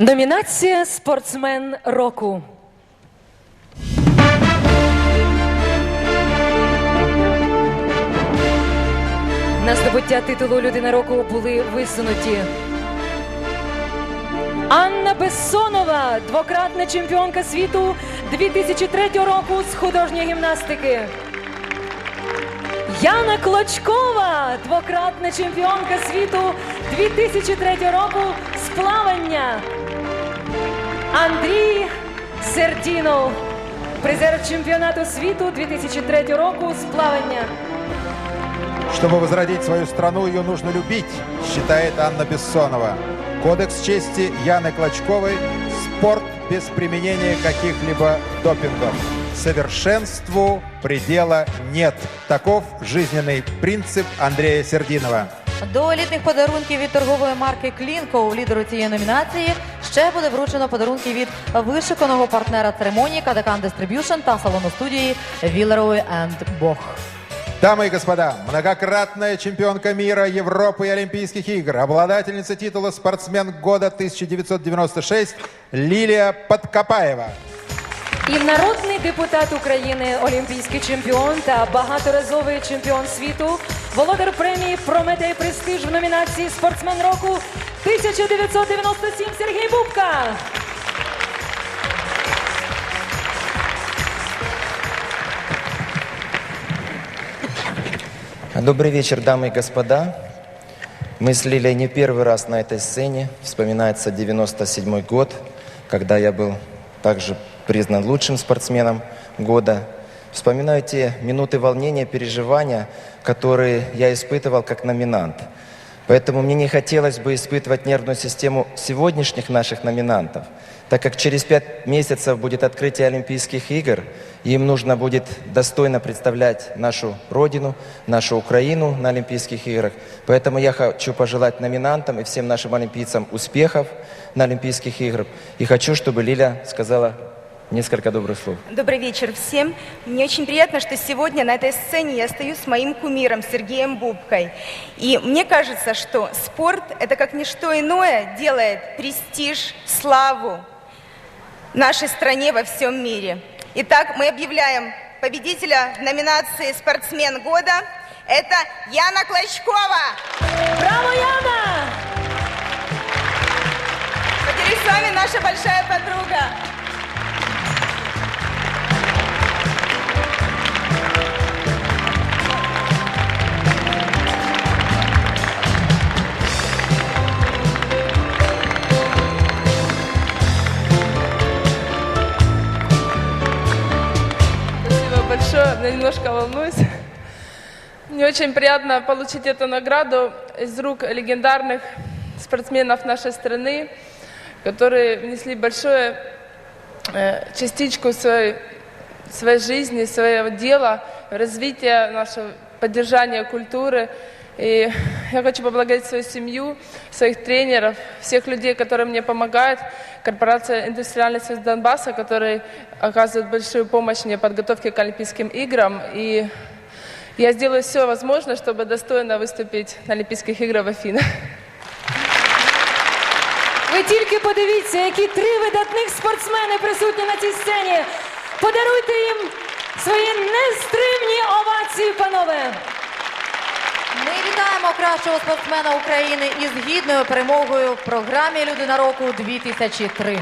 Номінація Спортсмен року. На здобуття титулу Людина року були висунуті. Анна Бессонова, двократна чемпіонка світу 2003 року з художньої гімнастики. Яна Клочкова, двократна чемпіонка світу 2003 року з плавання. Андрій Сердінов, призер чемпіонату світу 2003 року з плавання. Чтобы возродить свою страну, ее нужно любить, считает Анна Бессонова. Кодекс чести Яны Клочковой – спорт без применения каких-либо допингов. Совершенству предела нет. Таков жизненный принцип Андрея Сердинова. До елітних подарунків від торгової марки Клінко лідеру цієї номінації ще буде вручено подарунки від вишиканого партнера церемонії Кадакан Distribution та салону студії Вілероy Бох. Дамы и господа, многократная чемпионка мира, Европы и Олимпийских игр, обладательница титула «Спортсмен года 1996» Лилия Подкопаева. І народний депутат України, олімпійський чемпіон та багаторазовий чемпіон світу, володар премії Прометей Престиж в номінації Спортсмен року 1997 Сергій Бубка. Добрый вечер, дамы и господа. Мы с Лилией не первый раз на этой сцене. Вспоминается 97 год, когда я был также признан лучшим спортсменом года. Вспоминаю те минуты волнения, переживания, которые я испытывал как номинант. Поэтому мне не хотелось бы испытывать нервную систему сегодняшних наших номинантов, так как через пять месяцев будет открытие Олимпийских игр, и им нужно будет достойно представлять нашу Родину, нашу Украину на Олимпийских играх. Поэтому я хочу пожелать номинантам и всем нашим олимпийцам успехов на Олимпийских играх. И хочу, чтобы Лиля сказала несколько добрых слов. Добрый вечер всем. Мне очень приятно, что сегодня на этой сцене я стою с моим кумиром Сергеем Бубкой. И мне кажется, что спорт – это как ничто иное делает престиж, славу нашей стране во всем мире. Итак, мы объявляем победителя в номинации «Спортсмен года». Это Яна Клочкова. Браво, Яна! Поделюсь с вами наша большая подруга. Большое. Я немножко волнуюсь. Мне очень приятно получить эту награду из рук легендарных спортсменов нашей страны, которые внесли большую э, частичку своей, своей жизни, своего дела в развитие нашего поддержания культуры. И я хочу поблагодарить свою семью, своих тренеров, всех людей, которые мне помогают, корпорация «Индустриальный союз Донбасса», который оказывает большую помощь мне в подготовке к Олимпийским играм. И я сделаю все возможное, чтобы достойно выступить на Олимпийских играх в Афинах. Ви тільки подивіться, які три видатних спортсмени присутні на цій сцені. Подаруйте їм свої нестримні овації, панове. Ми вітаємо кращого спортсмена України із гідною перемогою в програмі Людина року 2003.